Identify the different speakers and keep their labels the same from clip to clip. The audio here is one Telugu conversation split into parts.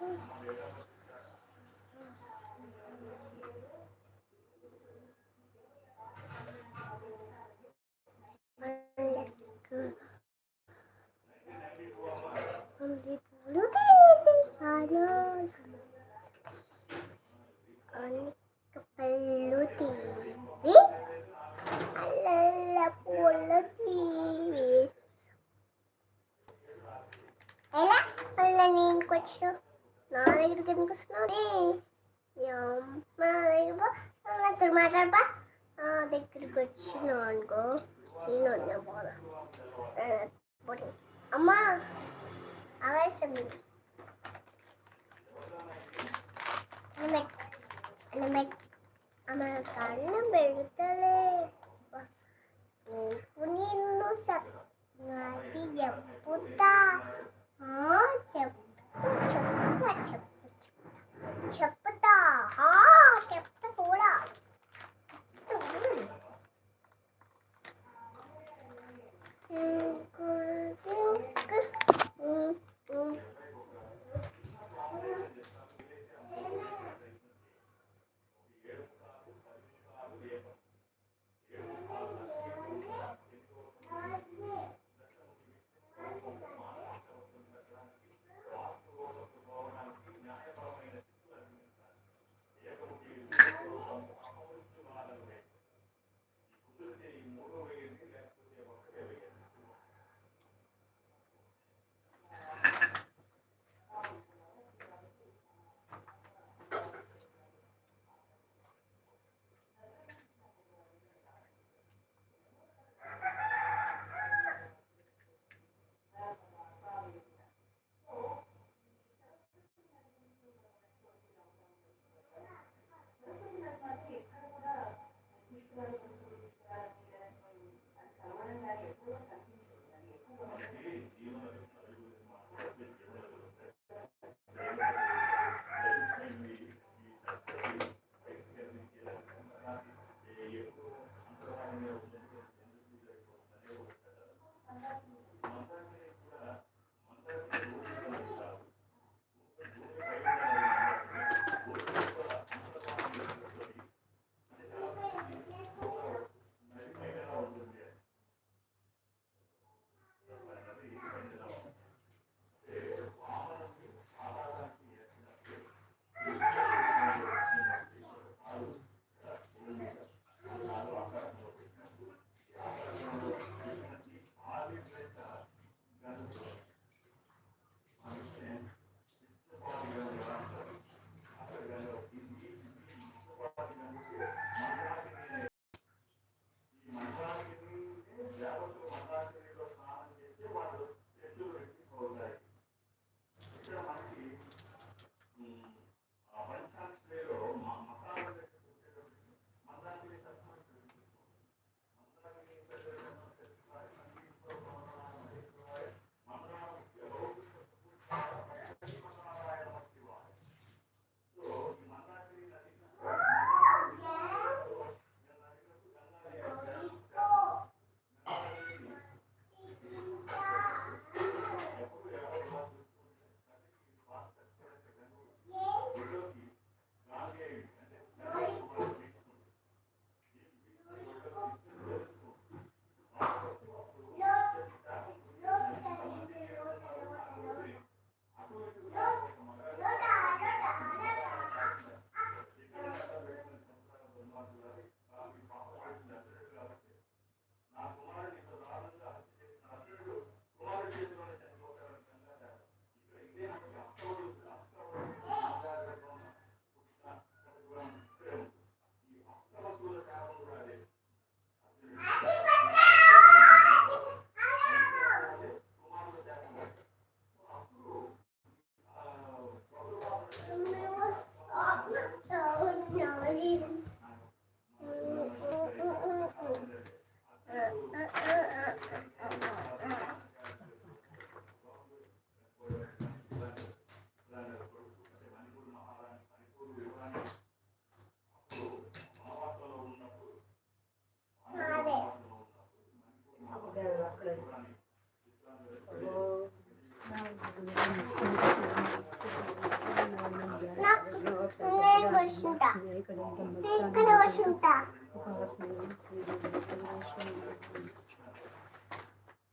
Speaker 1: 嗯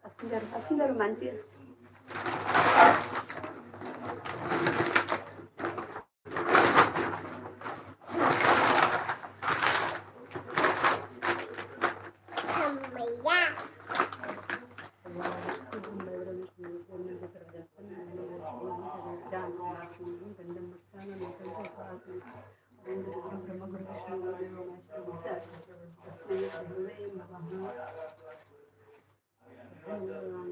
Speaker 2: అసలు అసలు మంచిగా
Speaker 1: Thank you.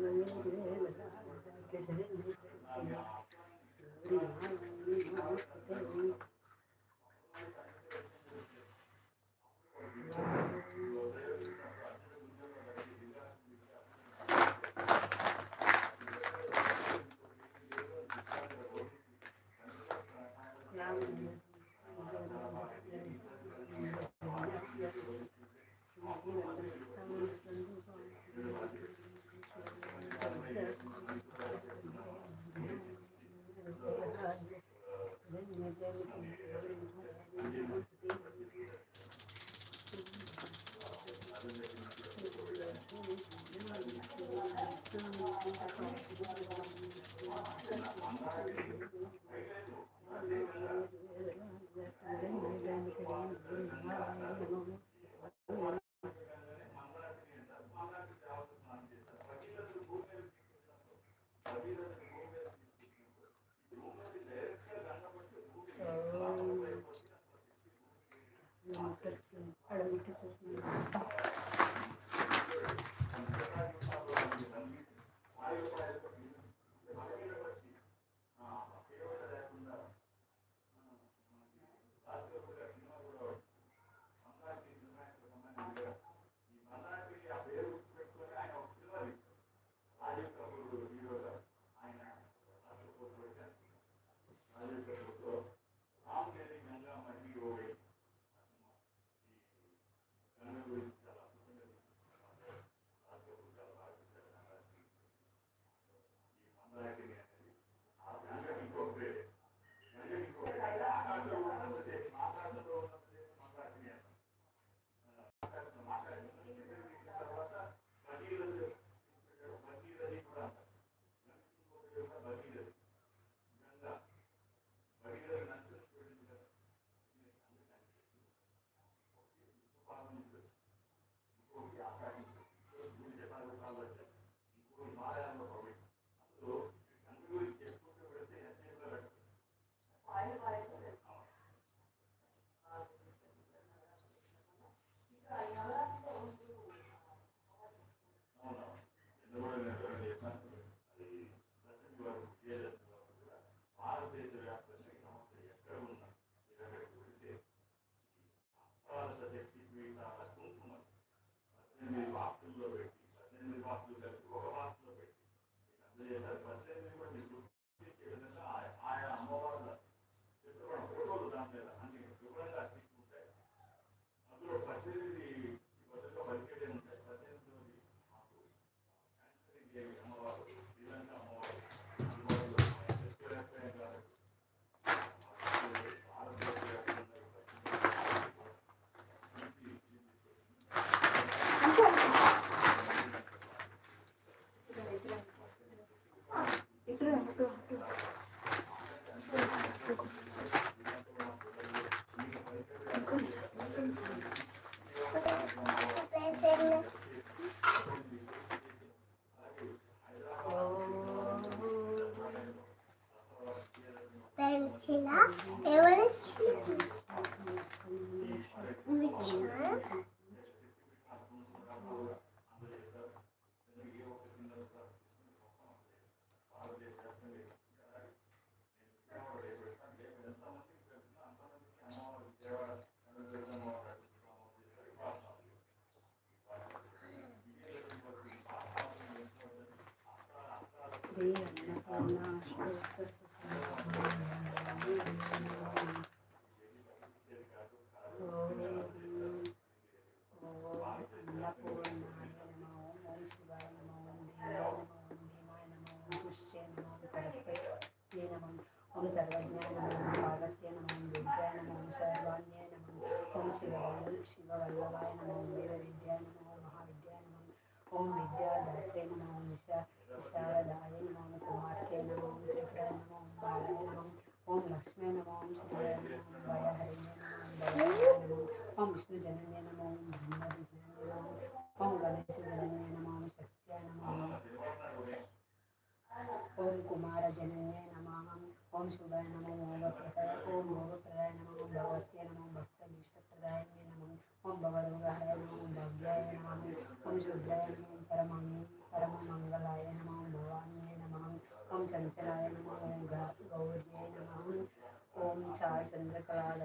Speaker 1: sıra evvel bıçağı Thank. only God and friend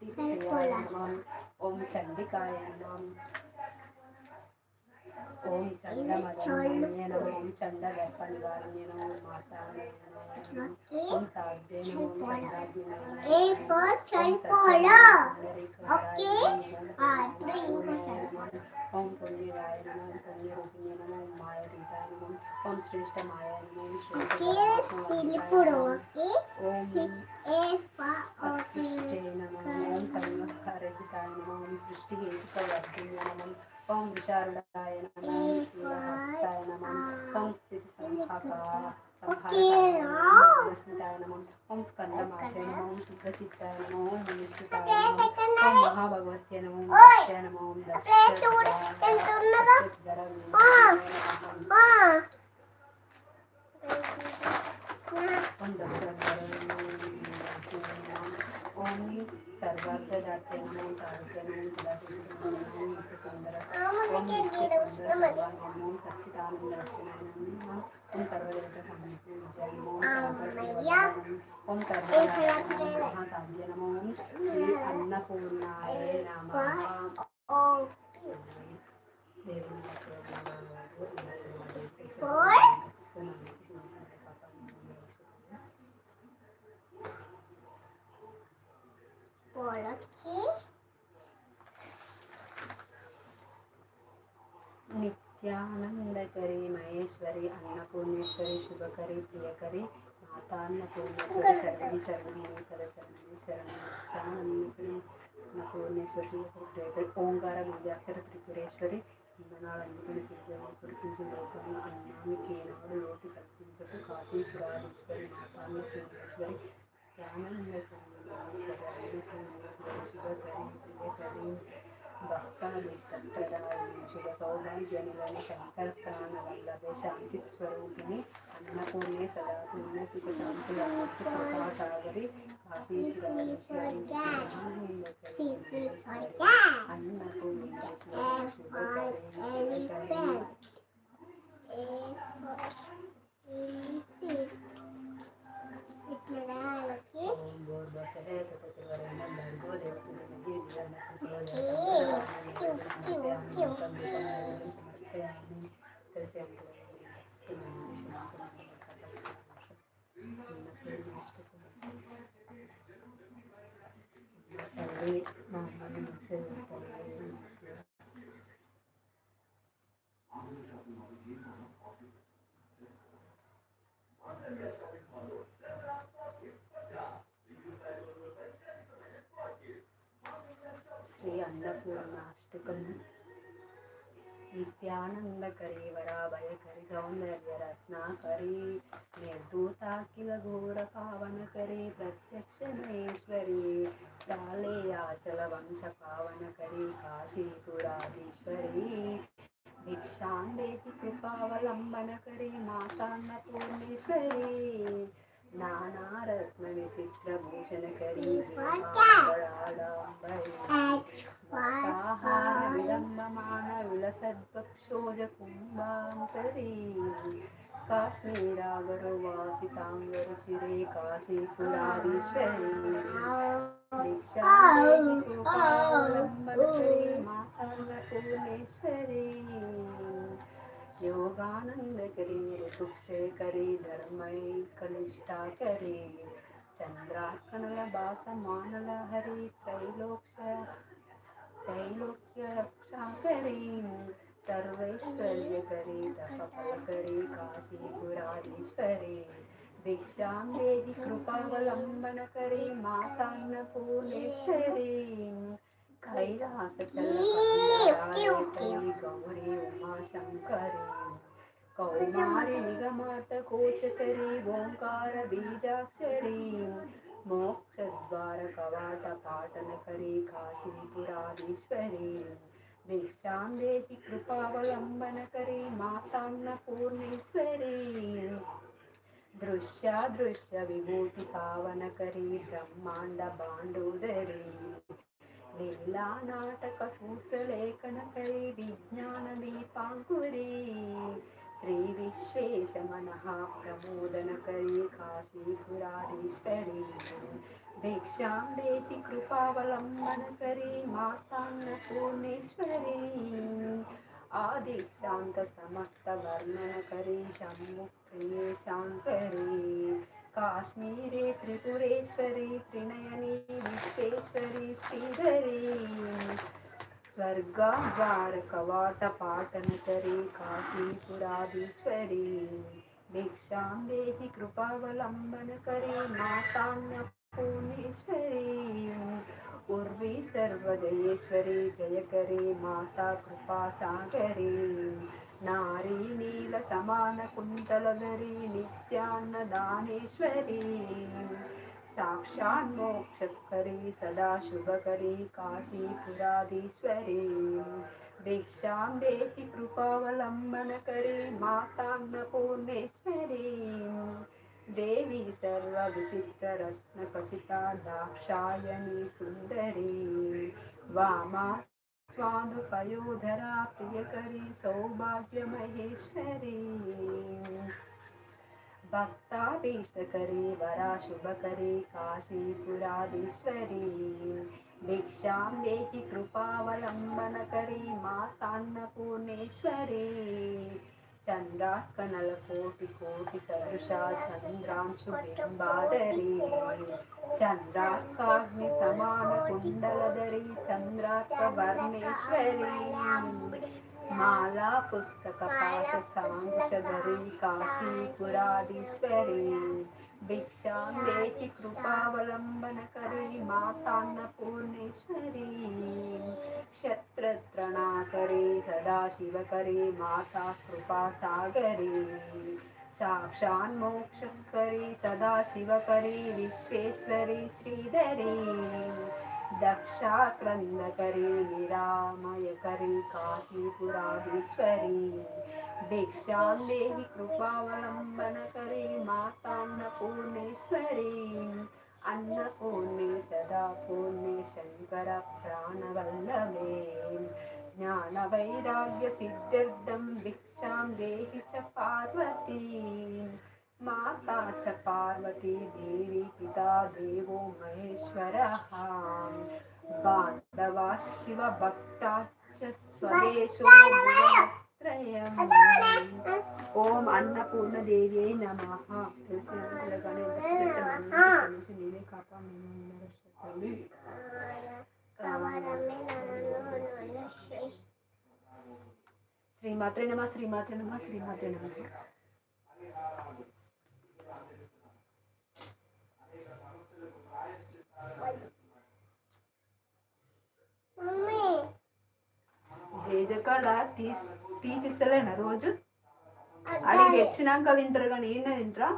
Speaker 2: Tikayamon, Om Chandikayamon, ఓం చండమదన్య నమః ఓం చండగర్భ నివారణ్య నమః మాతాయ నమః
Speaker 1: Okay?
Speaker 2: ఓం సాధ్య నమః ఓం చంద్రాగ్ని నమః
Speaker 1: A for చైపోలా Okay? ఇప్పుడు ఇంకోసారి.
Speaker 2: ఓం పుణ్యరాయ నమః పుణ్యరూపిణ్య నమః మాయతీతాయ నమః ఓం శ్రేష్ఠ మాయ నమః శ్రేష్ఠ? ఓం. సృష్టి నమః ఓం నమః ఓం నమః ओम विशारदाय नमः शिवाय नमः ओम स्थिति संस्थापा स्मिताय नमः ओम स्कंदमात्रे नमः ओम शुक्रचित्ताय
Speaker 1: नमः
Speaker 2: ओम मुनिस्थिताय नमः ओम महाभगवत्ये नमः ओम दक्षाय नमः ओम दक्षाय नमः ओम दक्षाय ओं सर्वार्थदात्र्यं साहित्यं सदाशिवं सुन्दरं ओं सच्चिदानन्दरक्षणानं ओं सर्वदेवतासान्निध्यं ओं सर्वदात्र्यं नमो श्री अन्नपूर्णाय नमः ओं
Speaker 1: Four. For
Speaker 2: నిత్యానందకరి మహేశ్వరి అన్నపూర్ణేశ్వరి శుభకరి ప్రియకరి మాతాన్నపూర్ణేశ్వరి శరణి శరణి కర శరణి శరణి స్థానన్నకరి అన్నపూర్ణేశ్వరి ప్రియకరి ఓంకార విద్యాక్షర త్రిపురేశ్వరి ఇంధనాలన్నిటిని సిద్ధంగా గుర్తించి లోకంలో అన్నానికి ఏనాడు లోటు కల్పించకు కాశీపురాధీశ్వరి మాతాన్నపూర్ణేశ్వరి ధ్యానందకరి అన్నపూర్ణేశ్వరి శుభకరి ప్రియకరి శంకర ప్రాణ వల్లభే శాంతి స్వరూపిణి అన్నపూర్ణే సదా పుణ్య సుఖ శాంతుల కృపాసాగరి అన్నపూర్ణేశ్వరి అన్నపూర్ణాష్టకము అన్నపూర్ణాష్టకం నిత్యానందకరి వరాభయకరి సౌందర్య రత్నాకరి ఘోర పావనకరి ప్రత్యక్షమేశ్వరి కాళేయాచల వంశ పావనకరి కాశీపురాధీశ్వరి భిక్షాందేతి కృపావలంబనకరి మాతాన్నపూర్ణేశ్వరి నానారత్న విచిత్ర భూషణకరి
Speaker 1: योगानंद करी
Speaker 2: सुख से करे कलिष्ठा करी करे चंद्राकणल बास मानल हरी त्रैलोक्य त्रैलोक्य रक्षा करी सर्वैश्वर्य करी तप करी काशी पुराधीश्वरे भिक्षां देहि कृपावलंबन करी माता पूर्णेश्वरी कैलासचलकमलाय गौरे उमाशङ्करे कौमारे निगमार्थकोचकरे ओङ्कारबीजाक्षरे मोक्षद्वारकवाटपाटनकरे काशिपुराधीश्वरे भिक्षान्देति कृपावलम्बनकरे मातान्नपूर्णेश्वरे ब्रह्मांड बांडोदरी ಬಿರ್ಲಾ ನಾಟಕ ಸೂತ್ರ ಲೇಖನ ಕಲಿ ವಿಜ್ಞಾನ ದೀಪಾಂಕುರಿ ಶ್ರೀ ವಿಶ್ವೇಶ ಮನಃ ಪ್ರಮೋದನ ಕರಿ ಕಾಶೀಪುರಾಧೀಶ್ವರಿ ಭಿಕ್ಷಾಂ ದೇತಿ ಕೃಪಾವಲಂಬನ ಕರಿ ಮಾತಾನ್ನ ಪೂರ್ಣೇಶ್ವರಿ ಆದಿಶಾಂತ ಸಮಸ್ತ ವರ್ಣನ ಕರಿ ಶಂಭು ಪ್ರಿಯ ಶಾಂಕರಿ కాశ్మీరే త్రిపురేశ్వరి త్రినయని విశ్వేశ్వరి శ్రీధరి. స్వర్గాద్వారకవాటపాటనకరి కాశీపురాధీశ్వరి. భిక్షాం దేహి కృపావలంబనకరి మాతాన్న పూర్ణేశ్వరి ఉర్వి సర్వజయేశ్వరి జయకరి మాతా కృపాసాగరి నారీ నీల సమాన కుంతలధరి నిత్యాన్నదానేశ్వరీ. సాక్షాన్ మోక్షకరీ సదాశుభకరీ కాశీపురాధీశ్వరీ దీక్షాం దేహి కృపావలంబనకరీ మాతాన్న పూర్ణేశ్వరీ దేవి సర్వవిచిత్రరత్నఖచిత దాక్షాయణి సుందరీ. వామా स्वादुपयोधरा प्रियकरी सौभाग्यमहेश्वरी भक्ताभीष्टकरी वरा शुभकरी काशीपुराधीश्वरी भिक्षां देहि कृपावलम्बनकरी मातान्नपूर्णेश्वरी చంద్రార్కణల కోటి కోటి సదృశ చంద్రాంశు బింబాదరి. చంద్రార్కాగ్ని సమాన కుండలధరి చంద్రాక వర్ణేశ్వరి. మాలా పుస్తక పాశ సాంశధరి కాశీపురాధీశ్వరి भिक्षां देहि कृपावलम्बनकरी मातान्नपूर्णेश्वरी सदा सदाशिवकरी माता कृपासागरी साक्षान्मोक्षकरी सदाशिवकरी विश्वेश्वरी श्रीधरी। दक्षाक्रन्दकरी निरामयकरी काशीपुराधीश्वरी भिक्षां देहि कृपावलम्बनकरी मातान्नपूर्णेश्वरी अन्नपूर्णे सदा पूर्णे शङ्कर प्राणवल्लभे ज्ञानवैराग्यसिद्ध्यर्थं भिक्षां देहि च पार्वती माता च पार्वती देवी पिता देवो महेश्वरः। बान्धवा शिवभक्ता च स्वदेशो त्रयम् ॐ अन्नपूर्णदेव्यै नमः। श्रीमात्रे नमः श्रीमात्रे नमः श्रीमात्रे
Speaker 1: नमः
Speaker 2: జేజకాడ తీసి తీసిస్తలేనా రోజు? అడిగి తెచ్చినాక తింటారు కానీ ఏంటో తింటారా?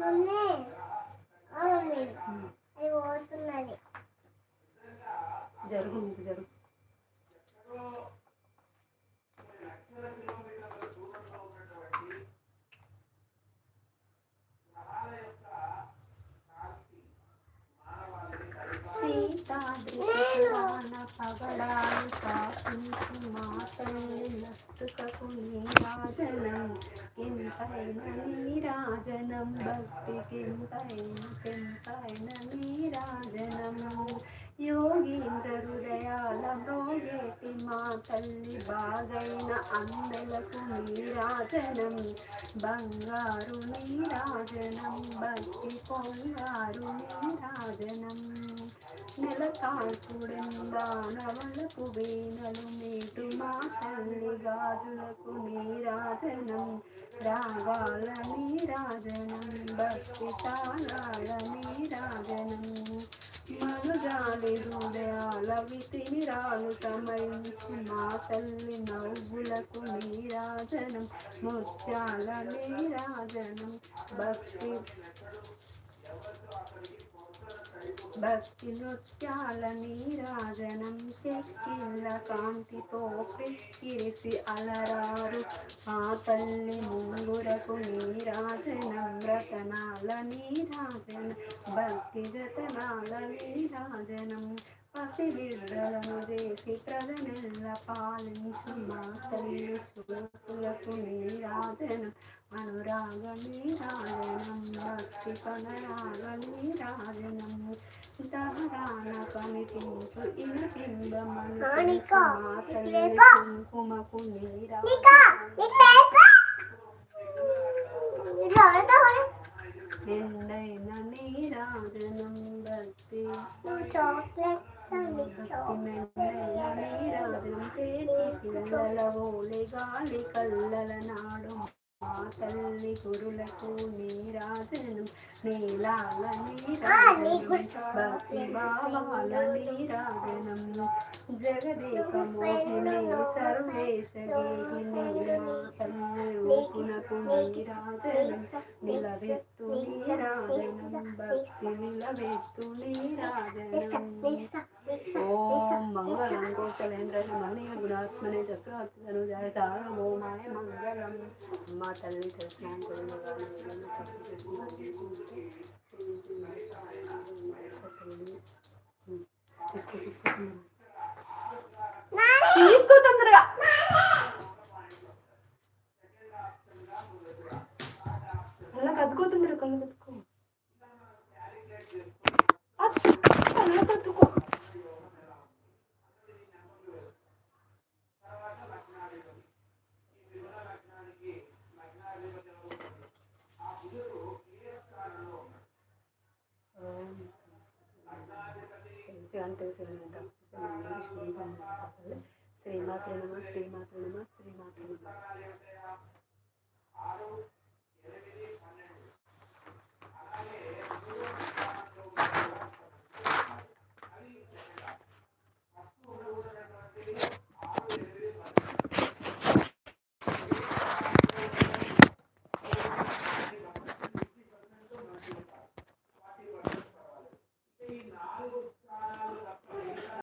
Speaker 1: మమ్మీ అది పోతున్నది
Speaker 2: జరుగు జరుగు తాన పగడాలు సాపించు మా తల్లి నస్తుకకు నీరాజనం కింపైన నీరాజనం భక్తి కింపైన కింపైన నీరాజనం యోగీంద్ర హృదయాల మ్రోగేటి మా తల్లి బాగైన అందలకు నీరాజనం బంగారు నీరాజనం భక్తి పొంగారు నీరాజనం నెలకాల్పుడెందానవలకు వీణలు మీటు మా తల్లి గాజులకు నీరాజనం. రాగాల నీరాజనం భక్తి తాళాల నీరాజనం. మనుజాలి హృదయాల వితిరాలు తమరించి మా తల్లి నవ్వులకు నీరాజనం ముత్యాల నీరాజనం. భక్తి భక్తి నృత్యాల నీరాజనం చెక్కిళ్ళ కాంతితో క్రిక్కిరిసి అలరారు. ఆ తల్లి ముంగురకు నీరాజనం రతనాల నీరాజనం భక్తి రతనాల నీరాజనం ప్రజనెల్ల పాలించు మా తల్లి చూపులకు నీరాజనం అనురాగ నీరాజనం భక్తి పనరాగ నీరాజనం దహరాన కనిపించు ఇనపింబమను
Speaker 1: హానిక,
Speaker 2: మా తల్లి
Speaker 1: ఇట్లేపా.
Speaker 2: కుంకుమకు
Speaker 1: నీకా
Speaker 2: నీరాజనం
Speaker 1: నీకు లేపా ఇట్లా ఆడతా ఆడు.
Speaker 2: నిండైన నీరాజనం భక్తి
Speaker 1: నువ్వు చాక్లెట్ నీకు చాక్లెట్
Speaker 2: నీరాజనం తేటి పిల్లల ఓలి గాలి కల్లల నాడు మా తల్లి గురులకు నీరాజనం నీలాల నీరాజనం భక్తి బాబాల నీరాజనం జగదేక మోహిని సర్వేశ గేహిని నీరాజనం నిలవెత్తు నీరాజనం భక్తి నిలవెత్తు నీరాజనం ఓం మంగళం కోసలేంద్ర మణి గుణాత్మనే చక్రవర్తిను జయ సార్వభౌమాయ మంగళం తల్లి తీసుకో తొందరగా అలా కదుకోతుందిరా కళ్ళు కదుకో కదుకో